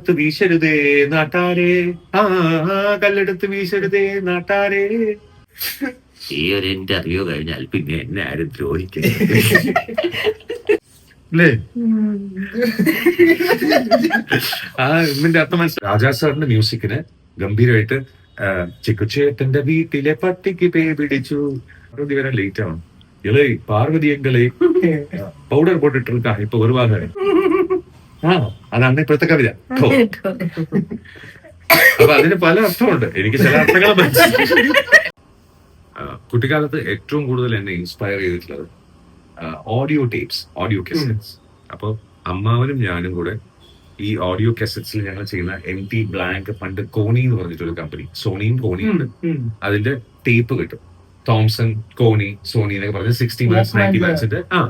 കല്ലെടുത്ത് വീശരുതേ നാട്ടാരേ. ആ കല്ലെടുത്ത് വീശരുതേ നാട്ടാരേ. ഈ ഒരു ഇന്റർവ്യൂ കഴിഞ്ഞാൽ പിന്നെ എന്നെ ആരും ദ്രോഹിക്കുന്നത് ആ ഇതിന്റെ അർത്ഥം മനസ്സിലായി. രാജാ സാറിന്റെ മ്യൂസിക്കിന് ഗംഭീരമായിട്ട് ചിക്കുച്ചേട്ടന്റെ വീട്ടിലെ പട്ടിക്ക് പേ പിടിച്ചു. പാർവതി വരാൻ ലേറ്റ് ആവണം ഇളേ പാർവതി എങ്കളെ പൗഡർ പോട്ടിട്ടിരിക്കാം ഇപ്പൊ ഒരുപാട് ആ അതാണ് ഇപ്പോഴത്തെ കവിത. അപ്പൊ അതിന് പല അർത്ഥമുണ്ട്. എനിക്ക് ചില അർത്ഥങ്ങൾ ആ, കുട്ടിക്കാലത്ത് ഏറ്റവും കൂടുതൽ എന്നെ ഇൻസ്പയർ ചെയ്തിട്ടുള്ളത് ഓഡിയോ ടേപ്സ് ഓഡിയോ കെസറ്റ്സ് അപ്പൊ അമ്മാവനും ഞാനും കൂടെ ഈ ഓഡിയോ കെസറ്റ്സിൽ ഞങ്ങൾ ചെയ്യുന്ന എം ടി ബ്ലാങ്ക് പണ്ട് കോണി എന്ന് പറഞ്ഞിട്ടൊരു കമ്പനി സോണിയും കോണിയും ഉണ്ട്. അതിന്റെ ടേപ്പ് കിട്ടും. തോംസൺ കോണി സോണി എന്നൊക്കെ പറഞ്ഞ സിക്സ്റ്റി മിനിറ്റ് നയന്റി മിനിറ്റ്സിന്റെ ആ.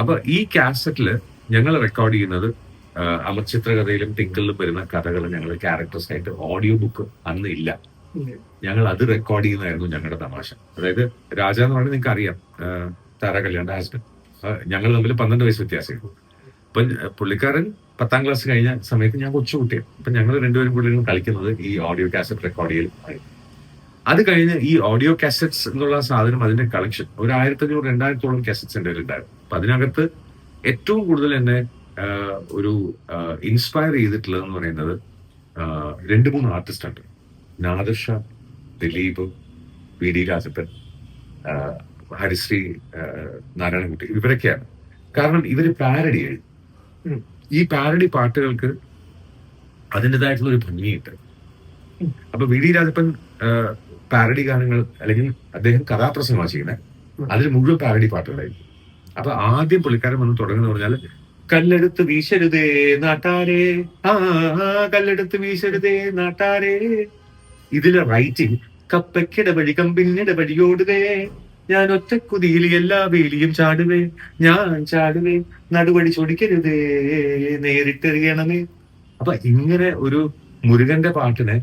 അപ്പൊ ഈ കാസറ്റിൽ ഞങ്ങൾ റെക്കോർഡ് ചെയ്യുന്നത് അമർ അമർചിത്രകഥയിലും ടിങ്കിളിലും വരുന്ന കഥകൾ ഞങ്ങൾ ക്യാരക്ടേഴ്സ് ആയിട്ട് ഓഡിയോ ബുക്ക് അന്ന് ഇല്ല. ഞങ്ങൾ അത് റെക്കോർഡ് ചെയ്യുന്നതായിരുന്നു ഞങ്ങളുടെ തമാശ. അതായത് രാജ എന്ന് പറഞ്ഞാൽ നിങ്ങൾക്ക് അറിയാം താര കല്യാണ ഹസ്ബൻഡ് ഞങ്ങൾ തമ്മിൽ പന്ത്രണ്ട് വയസ്സ് വ്യത്യാസമായിരുന്നു. അപ്പൊ പുള്ളിക്കാരൻ പത്താം ക്ലാസ് കഴിഞ്ഞ സമയത്ത് ഞാൻ കൊച്ചുകുട്ടിയാണ് അപ്പൊ ഞങ്ങൾ രണ്ടുപേരും കൂടുതലും കളിക്കുന്നത് ഈ ഓഡിയോ കാസറ്റ് റെക്കോർഡ് ചെയ്യലും അത് കഴിഞ്ഞ് ഈ ഓഡിയോ കാസറ്റ്സ് എന്നുള്ള സാധനം അതിന്റെ കളക്ഷൻ ഒരു ആയിരത്തി അഞ്ഞൂറ് രണ്ടായിരത്തോളം കാസറ്റ്സ് എന്റെ ഉണ്ടായിരുന്നു അപ്പൊ അതിനകത്ത് ഏറ്റവും കൂടുതൽ എന്നെ ഒരു ഇൻസ്പയർ ചെയ്തിട്ടുള്ളതെന്ന് പറയുന്നത് രണ്ട് മൂന്ന് ആർട്ടിസ്റ്റ് ഉണ്ട്. Nadirshah Dileep V D Rajappan Harisree Narayanankutty. ഇവരൊക്കെയാണ്. കാരണം ഇവർ പാരഡി എഴുതി ഈ പാരഡി പാട്ടുകൾക്ക് അതിന്റെതായിട്ടുള്ള ഒരു ഭംഗിയുണ്ട്. അപ്പൊ വി ഡി രാജപ്പൻ പാരഡി ഗാനങ്ങൾ അല്ലെങ്കിൽ അദ്ദേഹം കഥാപ്രസംഗമാണ് ചെയ്യുന്നത്. അതിൽ മുഴുവൻ പാരഡി പാട്ടുകളായിരിക്കും. അപ്പൊ ആദ്യം പുള്ളിക്കാരൻ വന്ന് തുടങ്ങുന്ന പറഞ്ഞാൽ കല്ലെടുത്ത് വീശരുതേ നാട്ടാരേ. ആ കല്ലെടുത്ത് വീശരുതേ നാട്ടാരേ. ഇതിലെ റൈറ്റിംഗ് കപ്പയ്ക്കിട വഴി കമ്പിന്നിട വഴിയോടുവേ ഞാൻ ഒറ്റക്കുതിയിൽ എല്ലാ വേലിയും ചാടുവേ. ഞാൻ ചാടുവേ. നടുവഴി ചൊടിക്കരുതേ നേരിട്ടെറിയണമേ. അപ്പൊ ഇങ്ങനെ ഒരു മുരുകന്റെ പാട്ടിനെ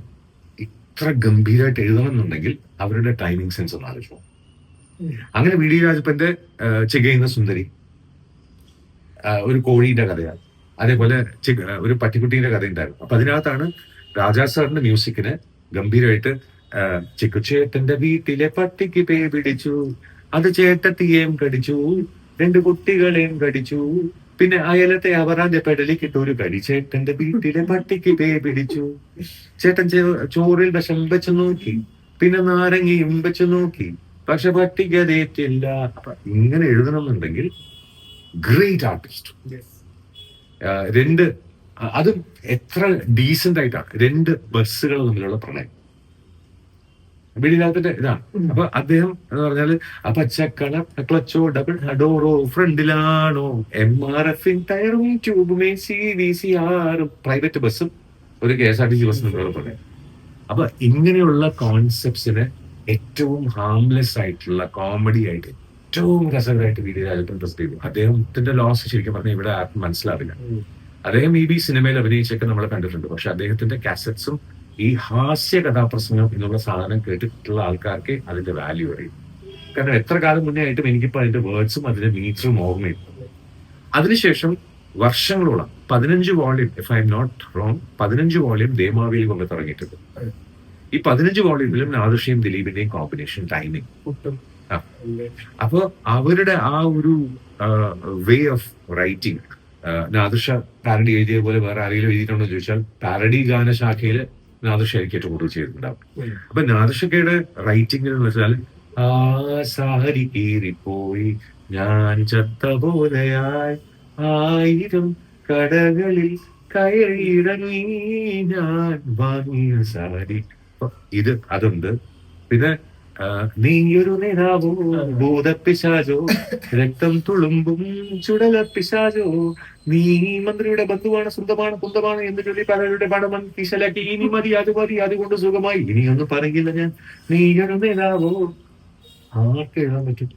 ഇത്ര ഗംഭീരമായിട്ട് എഴുതണമെന്നുണ്ടെങ്കിൽ അവരുടെ ടൈമിംഗ് സെൻസ് ഒന്ന് ആലോചിച്ചു ഉം. അങ്ങനെ വി ഡി രാജപ്പന്റെ ചികയുന്ന സുന്ദരി ഒരു കോഴിയുടെ കഥയാണ്. അതേപോലെ ഒരു പട്ടിക്കുട്ടീന്റെ കഥ ഉണ്ടായിരുന്നു അപ്പൊ അതിനകത്താണ് രാജാ സാറിന്റെ മ്യൂസിക്കിന് ഗംഭീരമായിട്ട് ചിക്കുച്ചേട്ടന്റെ വീട്ടിലെ പട്ടിക്ക് പേ പിടിച്ചു അത് ചേട്ടത്തിയേം കടിച്ചു രണ്ട് കുട്ടികളെയും കടിച്ചു പിന്നെ അയലത്തെ അവറാന്റെ പെടലിക്കിട്ട് ഒരു കടി ചേട്ടന്റെ വീട്ടിലെ പട്ടിക്ക് പേ പിടിച്ചു. ചേട്ടൻ ചോറിൽ വിഷം വെച്ച് നോക്കി പിന്നെ നാരങ്ങയും വെച്ച് നോക്കി. പക്ഷെ അതേറ്റില്ല അപ്പൊ ഇങ്ങനെ എഴുതണമെന്നുണ്ടെങ്കിൽ ഗ്രേറ്റ് ആർട്ടിസ്റ്റ് രണ്ട് അത് എത്ര ഡീസെന്റ് ആയിട്ടാണ് രണ്ട് ബസ്സുകൾ തമ്മിലുള്ള പ്രണയം. വെളിയിലാത്തിന്റെ ഇതാണ്. അപ്പൊ അദ്ദേഹം എന്ന് പറഞ്ഞാൽ ആ പച്ചക്കള ക്ലച്ചോ ഡബിൾ ഡോറോ ഫ്രണ്ടിലാണോ എം ആർ എഫ് ടയറും ട്യൂബും എ സി വി സി ആറും പ്രൈവറ്റ് ബസ്സും ഒരു K S R T C ബസ്സും തമ്മിലുള്ള പ്രണയം. അപ്പൊ ഇങ്ങനെയുള്ള കോൺസെപ്റ്റ്സിന് ഏറ്റവും ഹാംലെസ് ആയിട്ടുള്ള കോമഡി ആയിട്ട് ഏറ്റവും രസകരമായിട്ട് വീഡിയോ രാജപ്പൻ പ്രസന്റ് ചെയ്തു. അദ്ദേഹത്തിന്റെ ലോസ് ശരിക്കും പറഞ്ഞാൽ ഇവിടെ ആർക്കും മനസ്സിലാവില്ല. അദ്ദേഹം ഈ ബി സിനിമയിൽ അഭിനയിച്ചൊക്കെ നമ്മൾ കണ്ടിട്ടുണ്ട്. പക്ഷെ അദ്ദേഹത്തിന്റെ കാസറ്റ്സും ഈ ഹാസ്യ കഥാപ്രസംഗം എന്നുള്ള സാധനം കേട്ടിട്ടുള്ള ആൾക്കാർക്ക് അതിന്റെ വാല്യൂ അറിയും. കാരണം എത്ര കാലം മുന്നേ ആയിട്ടും എനിക്കിപ്പോ അതിന്റെ വേർഡ്സും അതിന്റെ മീറ്ററും ഓർമ്മയില്ല. അതിനുശേഷം വർഷങ്ങളോളം പതിനഞ്ച് volume if I'm not wrong പതിനഞ്ച് വോളിയം ദേമാവിയിൽ കൊണ്ട് തുടങ്ങിയിട്ടുണ്ട് ഈ പതിനഞ്ച് വോളിയൂമിലും നാദൃശ്യം ദിലീപിന്റെയും കോമ്പിനേഷൻ ടൈമിങ്. അപ്പൊ അവരുടെ ആ ഒരു way of writing Nadirshah parody എഴുതിയ പോലെ വേറെ ആരെങ്കിലും എഴുതിയിട്ടുണ്ടോ എന്ന് ചോദിച്ചാൽ പാരഡി ഗാനശാഖയിൽ നാദൃഷ എനിക്ക് ഏറ്റവും കൂടുതൽ ചെയ്തിട്ടുണ്ടാവും. അപ്പൊ നാദൃഷക്കയുടെ റൈറ്റിംഗ് എന്ന് വെച്ചാൽ ആ സാരി കീറിപ്പോയി ഞാൻ ചത്ത പോലെയായി ആയിരം കടകളിൽ കയറിയിറങ്ങി ഞാൻ വാങ്ങിയ സാരി ഇത് അതുണ്ട്. പിന്നെ നീയൊരു നേതാവോ? ഭൂതപ്പിശാചോ രക്തം തുളുമ്പും ചുടലപ്പിശാചോ? നീ മന്ത്രിയുടെ ബന്ധുവാണ് സ്വന്തമാണ് കുന്തമാണ് എന്ന് ചൊല്ലി പലരുടെ പണം കിശലാക്കി ഇനി മതി അത് മതി അതുകൊണ്ട് സുഖമായി. ഇനിയൊന്നും പറയില്ല ഞാൻ. നീയൊരു നേതാവോ? ആർക്ക് എഴുതാൻ പറ്റും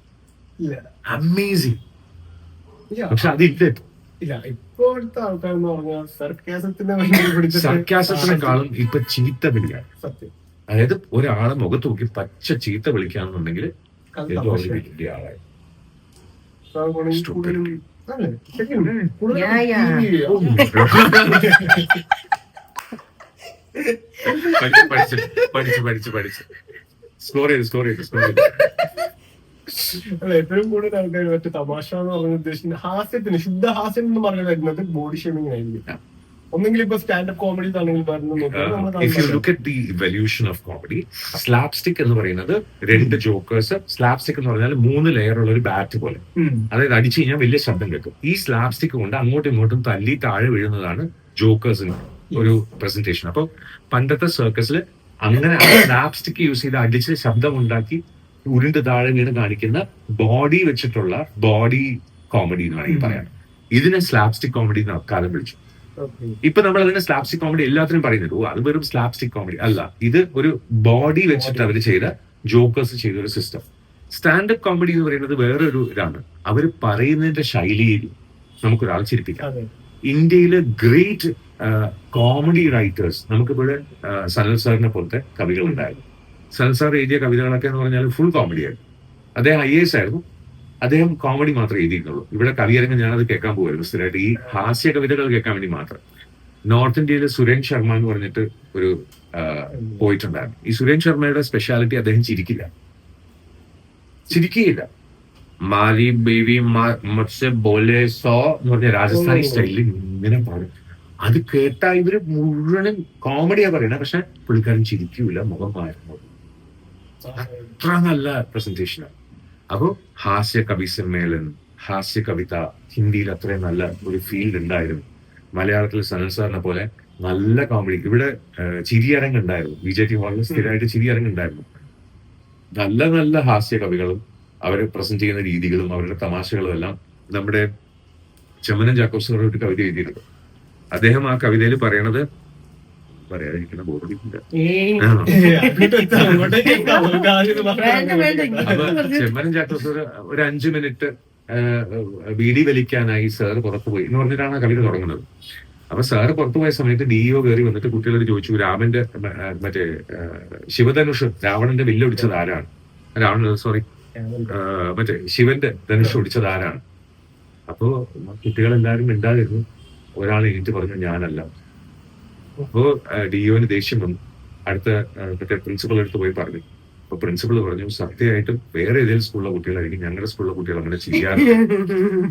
അമേസിങ് പക്ഷെ അതില്ല. ഇല്ല ഇപ്പോഴത്തെ ആൾക്കാരെന്ന് പറഞ്ഞാൽ സർക്കാസത്തിന്റെ ഭയങ്കര പിടിച്ചിട്ട് സർക്കാസത്തിനെക്കാളും ഇപ്പൊ ചീത്ത വിളിക്കാൻ സത്യം. അതായത് ഒരാളെ മുഖത്ത് നോക്കി പച്ച ചീത്ത വിളിക്കാന്നുണ്ടെങ്കിൽ പഠിച്ചു പഠിച്ചു പഠിച്ചു പഠിച്ചു ആളായി സ്കോർ ചെയ്ത് സ്കോർ ചെയ്ത് സ്കോർ ചെയ്ത്. ഏറ്റവും കൂടുതൽ ആൾക്കാർ മറ്റേ തമാശ എന്ന് പറഞ്ഞ ഉദ്ദേശിക്കുന്ന ഹാസ്യത്തിന് ശുദ്ധ ഹാസ്യം എന്ന് പറഞ്ഞു വരുന്നത് ബോഡി ഷേമിംഗ് ആയിരിക്കും. ഒന്നെങ്കിൽ ഇപ്പൊ സ്റ്റാൻഡപ്പ് ആണെങ്കിൽ ഇവല്യൂഷൻ ഓഫ് കോമഡി സ്ലാപ്സ്റ്റിക് എന്ന് പറയുന്നത് രണ്ട് ജോക്കേഴ്സ് സ്ലാപ്സ്റ്റിക് എന്ന് പറഞ്ഞാൽ മൂന്ന് ലെയർ ഉള്ള ഒരു ബാറ്റ് പോലെ. അതായത് അടിച്ചു കഴിഞ്ഞാൽ വലിയ ശബ്ദം കേൾക്കും. ഈ സ്ലാപ്സ്റ്റിക് കൊണ്ട് അങ്ങോട്ടും ഇങ്ങോട്ടും തല്ലി താഴെ വീഴുന്നതാണ് ജോക്കേഴ്സിന് ഒരു പ്രസന്റേഷൻ അപ്പൊ പണ്ടത്തെ സർക്കസിൽ അങ്ങനെ സ്ലാപ്സ്റ്റിക് യൂസ് ചെയ്ത് അടിച്ച് ശബ്ദം ഉണ്ടാക്കി ഉരുണ്ട് താഴെ വീണ് കാണിക്കുന്ന ബോഡി വെച്ചിട്ടുള്ള ബോഡി കോമഡി എന്ന് വേണമെങ്കിൽ പറയാം ഇതിനെ സ്ലാപ്സ്റ്റിക് കോമഡി എന്ന് അക്കാലം വിളിച്ചു. ഇപ്പൊ നമ്മൾ അതിനെ സ്ലാപ്സ്റ്റിക് കോമഡി എല്ലാത്തിനും പറയുന്നുണ്ട്. ഓ അത് വെറും സ്ലാപ്സ്റ്റിക് കോമഡി അല്ല. ഇത് ഒരു ബോഡി വെച്ചിട്ട് അവർ ചെയ്ത ജോക്കേഴ്സ് ചെയ്ത ഒരു സിസ്റ്റം സ്റ്റാൻഡപ്പ് കോമഡി എന്ന് പറയുന്നത് വേറൊരു ഇതാണ്. അവർ പറയുന്നതിന്റെ ശൈലിയിൽ നമുക്കൊരാൾ ചിരിപ്പിക്കാം. ഇന്ത്യയിലെ ഗ്രേറ്റ് കോമഡി റൈറ്റേഴ്സ് നമുക്കിവിടെ സനൽ സാറിനെ പോലത്തെ കവികൾ ഉണ്ടായിരുന്നു സനൽ സാർ എഴുതിയ കവിതകളൊക്കെ എന്ന് പറഞ്ഞാൽ ഫുൾ കോമഡിയായിരുന്നു അദ്ദേഹം ഐ എസ് ആയിരുന്നു. അദ്ദേഹം കോമഡി മാത്രമേ എഴുതിയിട്ടുള്ളൂ. ഇവിടെ കവിയരങ്ങ് ഞാനത് കേൾക്കാൻ പോകുമായിരുന്നു സ്ഥിരമായിട്ട്. ഈ ഹാസ്യ കവിതകൾ കേൾക്കാൻ വേണ്ടി മാത്രം. നോർത്ത് ഇന്ത്യയിലെ സുരേഷ് ശർമ്മ എന്ന് പറഞ്ഞിട്ട് ഒരു പോയിട്ടുണ്ടായിരുന്നു. ഈ സുരേഷ് ശർമ്മയുടെ സ്പെഷ്യാലിറ്റി അദ്ദേഹം ചിരിക്കില്ല. ചിരിക്കുകയില്ല. മാരി ബേബി ബോലെ സോ എന്ന് പറഞ്ഞ രാജസ്ഥാനി. സ്റ്റൈലിൽ ഇങ്ങനെ പാടും. അത് കേട്ടാ ഇവർ മുഴുവനും കോമഡിയാ പറയണേ പക്ഷെ പുള്ളിക്കാരൻ ചിരിക്കൂല മുഖം മാറുന്നു. അത്ര നല്ല പ്രസന്റേഷനാണ് അപ്പോ ഹാസ്യ കവി സമ്മേളൻ ഹാസ്യ കവിത ഹിന്ദിയിൽ അത്രയും നല്ല ഒരു ഫീൽഡ് ഉണ്ടായിരുന്നു. മലയാളത്തിൽ സനൽ സാറിനെ പോലെ നല്ല കോമഡി ഇവിടെ ചിരിയരങ്ങുണ്ടായിരുന്നു ബി ജെ ടി ഹാളിൽ സ്ഥിരമായിട്ട് ചിരിയരങ്ങ് ഉണ്ടായിരുന്നു. നല്ല നല്ല ഹാസ്യ കവികളും അവർ പ്രസന്റ് ചെയ്യുന്ന രീതികളും അവരുടെ തമാശകളും എല്ലാം നമ്മുടെ ചമനൻ ജാക്കോബ് സാർ ഒരു കവിത എഴുതിയിട്ടുണ്ട്. അദ്ദേഹം ആ കവിതയിൽ പറയണത് പറയാതിരിക്കുന്ന ബോർഡില്ല ചെമ്മനം ജാക്കോബ് സാർ ഒരു അഞ്ചു മിനിറ്റ് ബീഡി വലിക്കാനായി സാർ പുറത്തു പോയി എന്ന് പറഞ്ഞിട്ടാണ് കളി തുടങ്ങുന്നത്. അപ്പൊ സാറ് പുറത്തു പോയ സമയത്ത് ഡിഇഒ കയറി വന്നിട്ട് കുട്ടികളോട് ചോദിച്ചു രാമന്റെ മറ്റേ ശിവധനുഷ് രാവണന്റെ വില്ലൊടിച്ചത് ആരാണ്? രാവണൻ സോറി മറ്റേ ശിവന്റെ ധനുഷ് ഒടിച്ചത് ആരാണ്? അപ്പോ കുട്ടികളെല്ലാരും മിണ്ടാതിരുന്നു. ഒരാൾ എനിക്ക് പറഞ്ഞു ഞാനല്ല. അപ്പോ ഡിഒന് ദേഷ്യം വന്നു. അടുത്ത മറ്റേ പ്രിൻസിപ്പൾ പോയി പറഞ്ഞു. അപ്പൊ പ്രിൻസിപ്പൾ പറഞ്ഞു സത്യമായിട്ടും വേറെ ഏതെങ്കിലും സ്കൂളിലെ കുട്ടികളായിരിക്കും ഞങ്ങളുടെ സ്കൂളിലെ കുട്ടികൾ അങ്ങനെ ചെയ്യാറില്ല.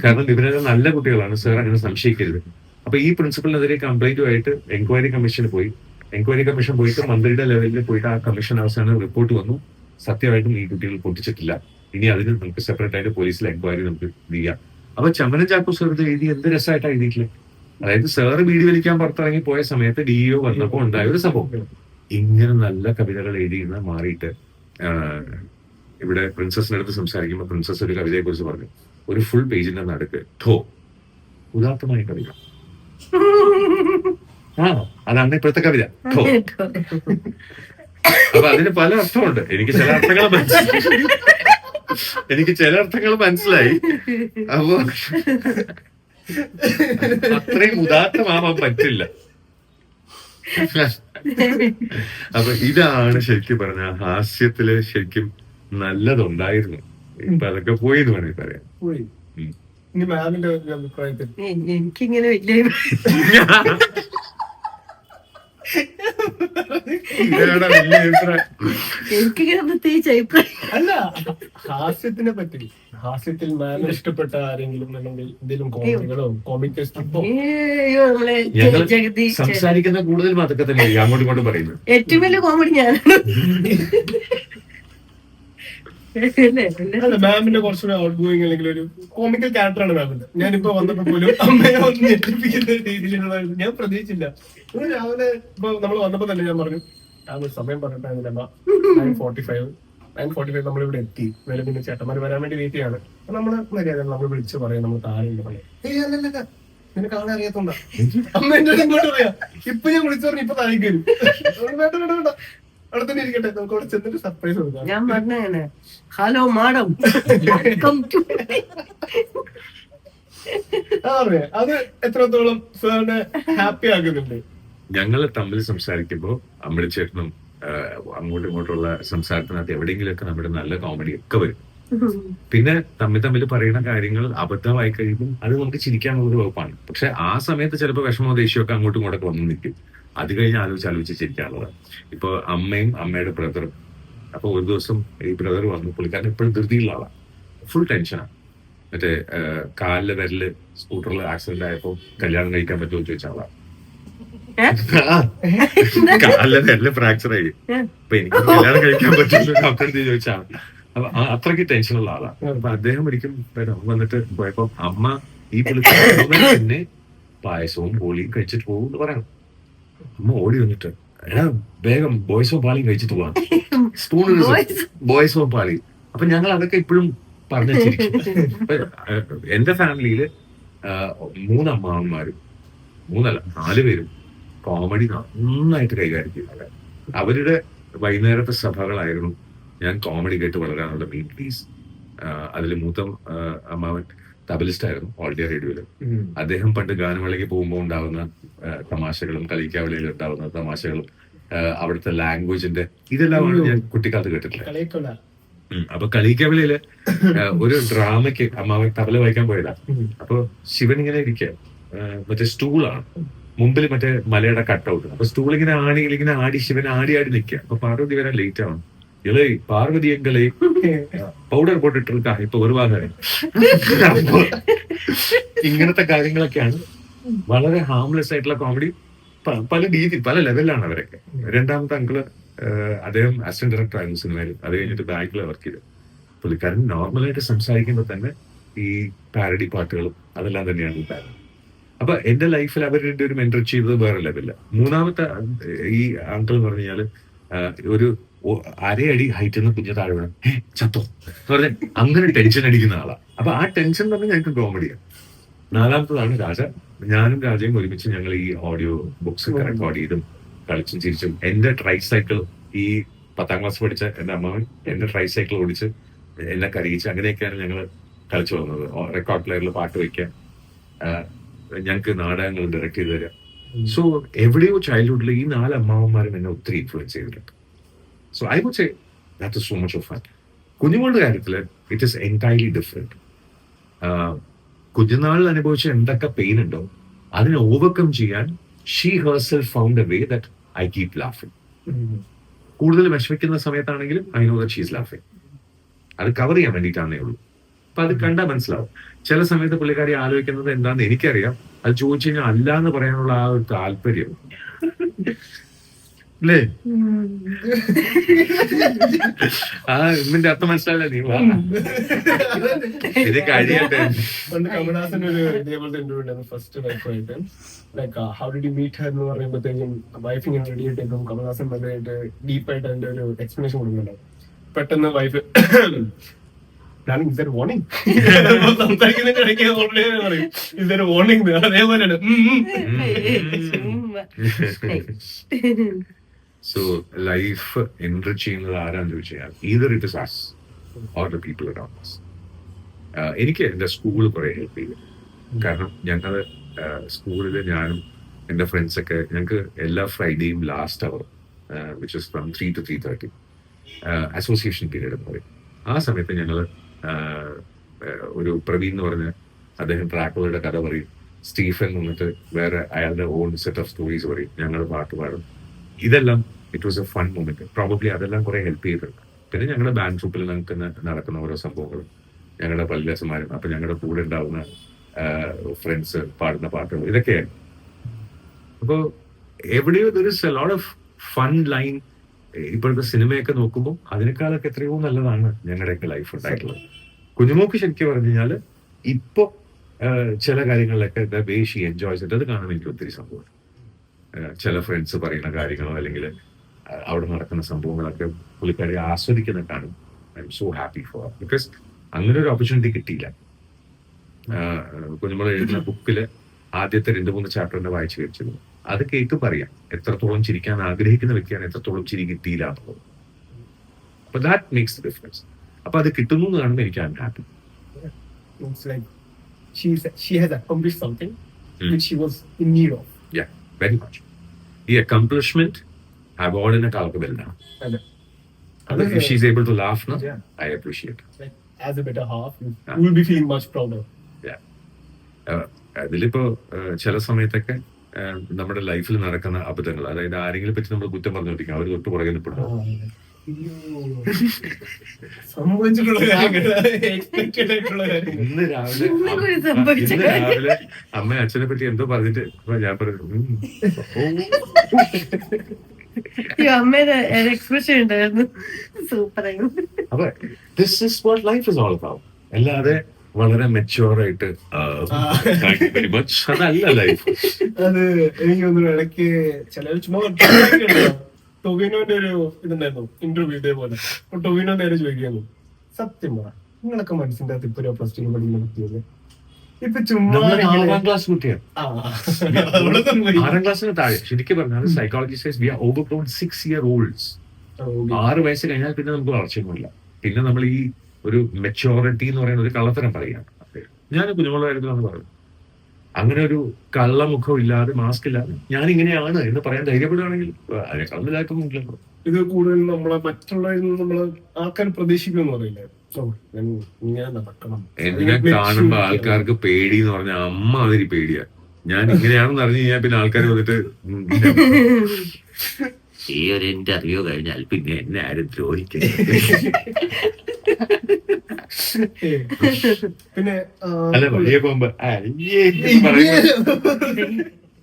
കാരണം ഇവരെല്ലാം നല്ല കുട്ടികളാണ്. സാർ അങ്ങനെ സംശയിക്കരുത്. അപ്പൊ ഈ പ്രിൻസിപ്പളിനെതിരെ കംപ്ലൈന്റുമായിട്ട് എൻക്വയറി കമ്മീഷന് പോയി. എൻക്വയറി കമ്മീഷൻ പോയിട്ട് മന്ത്രിയുടെ ലെവലിൽ പോയിട്ട് ആ കമ്മീഷൻ അവസാനം റിപ്പോർട്ട് വന്നു. സത്യമായിട്ടും ഈ കുട്ടികൾ പൊട്ടിച്ചിട്ടില്ല. ഇനി അതിന് നമുക്ക് സെപ്പറേറ്റ് ആയിട്ട് പോലീസിൽ എൻക്വയറി നമുക്ക് ചെയ്യാം. അപ്പൊ ചമ്മനം ചാക്കോ സാർ എഴുതി എന്ത് രസമായിട്ടാണ് എഴുതിയിട്ടില്ല അതായത് സാറ് വീട് വലിക്കാൻ പുറത്തിറങ്ങി പോയ സമയത്ത് ഡി ഇഒ വന്നപ്പോൾ ഉണ്ടായ ഒരു സംഭവം. ഇങ്ങനെ നല്ല കവിതകൾ എഴുതിയിരുന്ന മാറിയിട്ട് ഇവിടെ പ്രിൻസസിന് അടുത്ത് സംസാരിക്കുമ്പോൾ പ്രിൻസസ് ഒരു കവിതയെ കുറിച്ച് പറഞ്ഞു. ഒരു ഫുൾ പേജിന്റെ നടുക്ക് ഠോ ഉദാത്തമായ കവിത. ആ അതാണ് ഇപ്പോഴത്തെ കവിത. ഠോ. അപ്പൊ അതിന് പല അർത്ഥമുണ്ട്. എനിക്ക് ചില അർത്ഥങ്ങൾ മനസ്സിലായി എനിക്ക് ചില അർത്ഥങ്ങൾ മനസ്സിലായി. അപ്പൊ അത്രയും ഉദാത്തമാവാൻ പറ്റില്ല. അപ്പൊ ഇതാണ് ശരിക്കും പറഞ്ഞ ഹാസ്യത്തിൽ ശരിക്കും നല്ലതുണ്ടായിരുന്നു. ഇപ്പൊ അതൊക്കെ പോയി എന്ന് വേണമെങ്കിൽ പറയാം. ഇനി മാമിന്റെ അഭിപ്രായത്തിൽ. എനിക്കിങ്ങനെ വലിയ എനിക്കിങ്ങനെ പ്രത്യേകിച്ച് അഭിപ്രായം. അല്ല ഹാസ്യത്തിനെ പറ്റി. ഹാസ്യത്തിൽ മാമിന് ഇഷ്ടപ്പെട്ട ആരെങ്കിലും അല്ലെങ്കിൽ എന്തെങ്കിലും കോമികളോ കോമിക് സംസാരിക്കുന്ന കൂടുതൽ അതൊക്കെ തന്നെ അങ്ങോട്ടും ഇങ്ങോട്ടും പറയുന്നത്. ഏറ്റവും വലിയ കോമഡി ഞാൻ മാമിന്റെ കുറച്ചുകൂടെ ഔട്ട് ഗോയിങ് അല്ലെങ്കിൽ ഒരു കോമിക്കൽ ക്യാരക്ടറാണ് മാമിന്റെ. ഞാനിപ്പോ വന്നപ്പോ പോലും അമ്മയെ ഒന്ന് ഞെട്ടിപ്പിക്കുന്ന രീതിയിലുള്ള ഞാൻ പ്രതീക്ഷിച്ചില്ല. രാവിലെ ഇപ്പൊ നമ്മൾ വന്നപ്പോ തന്നെ ഞാൻ പറഞ്ഞു രാവിലെ സമയം പറഞ്ഞിട്ടാണ് forty five nine forty five നമ്മളിവിടെ എത്തി. വേറെ പിന്നെ ചേട്ടന്മാർ വരാൻ വേണ്ടി വെയിറ്റ് ചെയ്യാണ്. അപ്പൊ നമ്മൾ മര്യാദ നമ്മൾ വിളിച്ചു പറയും നമ്മൾ താഴെ പറയാം പറയും. ഏയ് അല്ലല്ല നിനക്ക് ആളെ അറിയാത്തോണ്ടാ? അമ്മ എന്റെ ഇങ്ങോട്ട് പറയാ. ഇപ്പൊ ഞാൻ വിളിച്ചു പറഞ്ഞു ഇപ്പൊ താഴേക്ക് വരും. വേണ്ട വേണ്ട വേണ്ട അവിടെ തന്നെ ഇരിക്കട്ടെ. നമുക്ക് അവിടെ ചെന്നിട്ട് സർപ്രൈസ് കൊടുക്കാം. ഞാൻ ഹലോ മാഡം വെൽക്കം ടു അതെ. അത് എത്രത്തോളം സാറിനെ ഹാപ്പി ആക്കുന്നുണ്ട് ഞങ്ങൾ തമ്മിൽ സംസാരിക്കുമ്പോൾ അമ്മ ആഹ്, അങ്ങോട്ടും ഇങ്ങോട്ടുള്ള സംസാരത്തിനകത്ത് എവിടെയെങ്കിലുമൊക്കെ നമ്മുടെ നല്ല കോമഡി ഒക്കെ വരും. പിന്നെ തമ്മിൽ തമ്മിൽ പറയുന്ന കാര്യങ്ങൾ അബദ്ധമായി കഴിയുമ്പോൾ അത് നമുക്ക് ചിരിക്കാനുള്ള ഒരു വകുപ്പാണ്. പക്ഷെ ആ സമയത്ത് ചിലപ്പോൾ വിഷമോ ദേഷ്യമൊക്കെ അങ്ങോട്ടും ഇങ്ങോട്ടൊക്കെ വന്നു നിൽക്കും. അത് കഴിഞ്ഞ് ആലോചിച്ച് ആലോചിച്ച് ചിരിക്കാനുള്ളത്. ഇപ്പൊ അമ്മയും അമ്മയുടെ ബ്രദറും അപ്പൊ ഒരു ദിവസം ഈ ബ്രദർ വന്നു പുള്ളിക്കാരൻ എപ്പോഴും ധൃതിയുള്ള ആളാണ് ഫുൾ ടെൻഷനാണ് മറ്റേ കാലിൽ വിരൽ സ്കൂട്ടറിൽ ആക്സിഡന്റ് ആയപ്പോൾ കല്യാണം കഴിക്കാൻ പറ്റുമോ ചോദിച്ച ആളാണ് കാലിലെ ഫ്രാക്ചർ ആയി? അപ്പൊ എനിക്ക് കല്യാണം കഴിക്കാൻ പറ്റില്ല ഡോക്ടർ ചോദിച്ചാൽ അപ്പൊ അത്രയ്ക്ക് ടെൻഷനുള്ള ആളാണ് അപ്പൊ അദ്ദേഹം ഒരിക്കലും വരാം. വന്നിട്ട് പോയപ്പോ അമ്മ ഈ പുള്ളിക്കാരൻ തന്നെ പായസവും പോളിയും കഴിച്ചിട്ട് പോകും എന്ന് പറയണം. അമ്മ ഓടി വന്നിട്ട് എടാ വേഗം ബോയ്സോ പാളിയും കഴിച്ചിട്ട് പോവാം സ്പൂൺ. ബോയ്സോ പാളി അപ്പൊ ഞങ്ങൾ അതൊക്കെ ഇപ്പോഴും പറഞ്ഞു എന്റെ ഫാമിലിയിൽ മൂന്ന് അമ്മാവന്മാരും മൂന്നല്ല നാല് പേരും കോമഡി നന്നായിട്ട് കൈകാര്യം ചെയ്യുന്നത് അവരുടെ വൈകുന്നേരത്തെ സഭകളായിരുന്നു ഞാൻ കോമഡി കേട്ട് വളരാനുള്ള മെയിൻ പ്ലീസ് അതിൽ മൂത്ത അമ്മാവൻ തബലിസ്റ്റ് ആയിരുന്നു ഓൾ ഇന്ത്യ റേഡിയോയിൽ അദ്ദേഹം പണ്ട് ഗാനമേളയ്ക്ക് പോകുമ്പോൾ ഉണ്ടാവുന്ന തമാശകളും കളിക്കാവിളയിൽ ഉണ്ടാവുന്ന തമാശകളും അവിടുത്തെ ലാംഗ്വേജിന്റെ ഇതെല്ലാമാണ് ഞാൻ കുട്ടിക്കാലത്ത് ഉം. അപ്പൊ കളിക്കവിളയിൽ ഒരു ഡ്രാമയ്ക്ക് അമ്മാവൻ തബല വായിക്കാൻ പോയതാ. അപ്പൊ ശിവൻ ഇങ്ങനെ ഇരിക്കുക മറ്റേ സ്റ്റൂളാണ് മുമ്പിൽ മറ്റേ മലയുടെ കട്ടൗട്ട് അപ്പൊ സ്റ്റൂൾ ഇങ്ങനെ ആടി ഇങ്ങനെ ആടി ശിവൻ ആടി ആടി നിൽക്കുക. അപ്പൊ പാർവതി വരാൻ ലേറ്റ് ആവണം ഇളേ പാർവതി എങ്കളെ പൗഡർ പോട്ടിട്ടിരിക്ക ഇപ്പൊ ഒരുപാട് ഇങ്ങനത്തെ കാര്യങ്ങളൊക്കെയാണ്. വളരെ ഹാംലെസ് ആയിട്ടുള്ള കോമഡി പല രീതി പല ലെവലിലാണ് അവരൊക്കെ. രണ്ടാമത്തെ അങ്കിൾ അദ്ദേഹം അസിസ്റ്റന്റ് ഡയറക്ടർ ആയിരുന്നു സിനിമയിൽ അത് കഴിഞ്ഞിട്ട് ബാങ്കിൽ വർക്ക് ചെയ്തു. പുള്ളിക്കാരൻ നോർമലായിട്ട് സംസാരിക്കുമ്പോൾ തന്നെ ഈ പാരഡി പാട്ടുകളും അതെല്ലാം തന്നെയാണ് ഈ പാരഡി അപ്പൊ എന്റെ ലൈഫിൽ അവർ ഒരു മെന്റർ ചെയ്തത് വേറെ ലെവലില്ല മൂന്നാമത്തെ ഈ അങ്കിൾ എന്ന് പറഞ്ഞു കഴിഞ്ഞാൽ ഒരു അരയടി ഹൈറ്റ് നിന്ന് കുഞ്ഞു താഴെ വേണം. ഏ ചത്തോ? എന്ന് അങ്ങനെ ടെൻഷൻ അടിക്കുന്ന ആളാ. അപ്പൊ ആ ടെൻഷൻ തന്നെ ഞങ്ങൾക്ക് കോമഡിയാണ് നാലാമത്തതാണ് രാജ. ഞാനും രാജയും ഒരുമിച്ച് ഞങ്ങൾ ഈ ഓഡിയോ ബുക്സ് റെക്കോർഡ് ചെയ്തും കളിച്ചും ചിരിച്ചും എന്റെ ട്രൈ സൈക്കിൾ ഈ പത്താം ക്ലാസ് പഠിച്ച എന്റെ അമ്മാവൻ എന്റെ ട്രൈ സൈക്കിൾ ഓടിച്ച് എന്നെ കരയിച്ച് അങ്ങനെയൊക്കെയാണ് ഞങ്ങൾ കളിച്ചു വന്നത്. റെക്കോർഡ് പ്ലെയറിൽ പാട്ട് വയ്ക്കാൻ. ഞങ്ങൾക്ക് നാടകങ്ങൾ ഡയറക്ട് ചെയ്ത് തരാം സോ എവിടെയോ ചൈൽഡ്ഹുഡിൽ ഈ നാല് അമ്മാവന്മാരും എന്നെ ഒത്തിരി ഇൻഫ്ലുവൻസ് ചെയ്തിട്ടുണ്ട്. So I would say that is so much of fun കുഞ്ഞുങ്ങളുടെ കാര്യത്തിൽ ഇറ്റ് ഇസ് എന്റയർലി ഡിഫറെന്റ് കുഞ്ഞുനാളിൽ അനുഭവിച്ച എന്തൊക്കെ പെയിൻ ഉണ്ടോ അതിനെ ഓവർകം ചെയ്യാൻ she herself found a way that I keep ലാഫിങ് കൂടുതൽ വിഷമിക്കുന്ന സമയത്താണെങ്കിലും ഐ നോ ദീസ് ഷീസ് ലാഫിങ് അത് കവർ ചെയ്യാൻ വേണ്ടിയിട്ടാണേ ഉള്ളൂ. അപ്പൊ അത് കണ്ടാൽ മനസ്സിലാവും. ചില സമയത്ത് പുള്ളിക്കാരി ആലോചിക്കുന്നത് എന്താണെന്ന് എനിക്കറിയാം. അത് ചോദിച്ചു കഴിഞ്ഞാൽ അല്ല എന്ന് പറയാനുള്ള ആ ഒരു താല്പര്യം. അല്ലേ ആ ഇതിന്റെ അർത്ഥം മനസ്സിലായില്ല നീ? വാ. ഇത് കഴിയട്ടെ. പണ്ട് ഒരു ഫസ്റ്റ് ഹൗ മീറ്റ് ഹർ ഡീപ്പായിട്ട് ഒരു എക്സ്പ്ലനേഷൻ കൊടുക്കുന്നുണ്ടാവും പെട്ടെന്ന് വൈഫ് ഞാൻ ഇതൊരു വാർണിംഗ് സംസാരിക്കുന്നതിന്റെ ഇടയ്ക്ക് ഓൾറെഡി പറയും. ഇതൊരു വാർണിംഗ് അതേപോലെയാണ്. സോ ലൈഫ് എൻറിച്ച് ചെയ്യുന്നത് ആരാന്ന് ചോദിച്ചാൽ either it is us or the people around us. എനിക്ക് എന്റെ സ്കൂൾ കുറെ ഹെൽപ്പ് ചെയ്തു. കാരണം ഞങ്ങൾ സ്കൂളിൽ ഞാനും എന്റെ ഫ്രണ്ട്സ് ഒക്കെ ഞങ്ങൾക്ക് എല്ലാ ഫ്രൈഡേയും last hour which is from three to three thirty association period എന്ന് പറയും. ആ സമയത്ത് ഞങ്ങൾ ഒരു പ്രവീൺ എന്ന് പറഞ്ഞ അദ്ദേഹം ട്രാക്കുകളുടെ കഥ പറയും. സ്റ്റീഫൻ എന്നിട്ട് വേറെ അയാളുടെ ഓൺ സെറ്റ് ഓഫ് സ്റ്റോറീസ് പറയും. ഞങ്ങൾ പാട്ട് പാടും. ഇതെല്ലാം it was a fun moment probably അതെല്ലാം കുറെ ഹെൽപ്പ് ചെയ്തിട്ടുണ്ട്. പിന്നെ ഞങ്ങളുടെ ബാൻഡ് ട്രൂപ്പിൽ ഞങ്ങൾക്ക് നടക്കുന്ന ഓരോ സംഭവങ്ങളും. ഞങ്ങളുടെ പല്ലിലസന്മാരും അപ്പൊ ഞങ്ങളുടെ കൂടെ ഉണ്ടാവുന്ന ഫ്രണ്ട്സ് പാടുന്ന പാട്ടുകൾ ഇതൊക്കെയാണ് അപ്പോ എവിടെയോ there is a lot of fun line ഇപ്പോഴത്തെ സിനിമയൊക്കെ നോക്കുമ്പോൾ അതിനേക്കാളൊക്കെ എത്രയോ നല്ലതാണ് ഞങ്ങളുടെയൊക്കെ ലൈഫ് ഉണ്ടായിട്ടുള്ളത്. കുഞ്ഞുമോക്ക് ശരിക്കും പറഞ്ഞു കഴിഞ്ഞാൽ ഇപ്പൊ ചില കാര്യങ്ങളിലൊക്കെ ദ വേ എൻജോയ്സ് ഇറ്റ് അത് കാണാൻ എനിക്ക് ഒത്തിരി സംഭവം ചില ഫ്രണ്ട്സ് പറയുന്ന കാര്യങ്ങളോ അല്ലെങ്കിൽ അവിടെ നടക്കുന്ന സംഭവങ്ങളൊക്കെ പുള്ളിക്കാരി ആസ്വദിക്കുന്ന കാണും. I'm so happy for because അങ്ങനെ ഒരു ഓപ്പർച്യൂണിറ്റി കിട്ടിയില്ല. കുഞ്ഞുമോൾ എഴുതുന്ന ബുക്കിൽ ആദ്യത്തെ രണ്ട് മൂന്ന് ചാപ്റ്ററിന്റെ വായിച്ചു കഴിച്ചിരുന്നു. അത് കേട്ട് പറയാം. എത്രത്തോളം ചിരിക്കാൻ ആഗ്രഹിക്കുന്ന വ്യക്തിയാണ് എത്രത്തോളം ചിരി കിട്ടിയില്ല എന്നുള്ളത്. അപ്പൊ ദാറ്റ് മേക്സ് ഡിഫറൻസ് അപ്പൊ അത് കിട്ടുന്നു എന്ന് കാണുമ്പോൾ എനിക്ക് ഐ ഹാപ്പി. വെരി മച്ച് ഈ അക്കംപ്ലിഷ്മെന്റ് വലുതാണ് അതെ. Like as a better half, you Yeah. will be feeling much prouder. അതിലിപ്പോ ചില സമയത്തൊക്കെ നമ്മുടെ ലൈഫിൽ നടക്കുന്ന അബദ്ധങ്ങൾ. അതായത് ആരെങ്കിലും പറ്റി നമ്മൾ കുറ്റം പറഞ്ഞോണ്ടിരിക്കും. അവർ തൊട്ട് പുറകെ കാര്യങ്ങൾ ഇന്ന് രാവിലെ ഇന്ന് രാവിലെ അമ്മ അച്ഛനെ പറ്റി എന്തോ പറഞ്ഞിട്ട് ഞാൻ പറഞ്ഞു "ഉം, ഓ, ഈ അമ്മയുടെ എക്സ്പ്രഷൻ ഉണ്ടായിരുന്നു. സൂപ്പർ അപ്പൊ this is what life is all about അല്ലാതെ വളരെ മെച്ചുവർ ആയിട്ട് വെരി മച്ച് അതല്ല ലൈഫ് അത് എനിക്ക് തോന്നുന്നു ഇടയ്ക്ക് ചില ചുമ്മാ ടൊവിനോന്റെ ഒരു ഇതുണ്ടായിരുന്നു ഇന്റർവ്യൂ ഇതേപോലെ. ടൊവിനോ നേരെ ചോദിക്കുന്നു സത്യം പറ നിങ്ങളൊക്കെ മനസ്സിന്റെ അകത്ത് ഇപ്പൊ പ്ലസ് ടു പഠിക്കുന്ന കുട്ടിയല്ലേ ഇപ്പൊ ചുമ്മാ ആറാം ക്ലാസ് കുട്ടിയാണ്. ആറാം ക്ലാസ്സിന് താഴെ. ശരിക്കും പറഞ്ഞാൽ psychology says we are over six year olds ആറ് വയസ്സ് കഴിഞ്ഞാൽ പിന്നെ നമുക്ക് വളർച്ചയൊന്നുമില്ല. പിന്നെ നമ്മൾ ഈ ഒരു മെച്ചോറിറ്റി എന്ന് പറയുന്ന ഒരു കള്ളത്തരം പറയുകയാണ്. ഞാൻ കാര്യത്തിലാണ് പറയുന്നത് അങ്ങനെ ഒരു കള്ളമുഖം ഇല്ലാതെ മാസ്ക് ഇല്ലാതെ ഞാൻ ഇങ്ങനെയാണ് എന്ന് പറയാൻ ധൈര്യപ്പെടുകയാണെങ്കിൽ അതിനെ ഇതായിട്ടൊന്നുമില്ലല്ലോ ഇത് കൂടുതൽ നമ്മളെ മറ്റുള്ളവരിൽ നിന്ന് നമ്മൾ ആൾക്കാർ പ്രതീക്ഷിക്കുമെന്ന് പറയില്ലേ? എന്നെ കാണുമ്പോ ആൾക്കാർക്ക് പേടി എന്ന് പറഞ്ഞ അമ്മ അതിരി പേടിയാ. ഞാൻ ഇങ്ങനെയാണെന്ന് അറിഞ്ഞു കഴിഞ്ഞാൽ പിന്നെ ആൾക്കാർ വന്നിട്ട് ഈ ഒരു ഇന്റർവ്യൂ കഴിഞ്ഞാൽ പിന്നെ എന്നെ ആരും ദ്രോഹിക്കും ഏ, പിന്നെ അല്ല വലിയ പോകുമ്പോ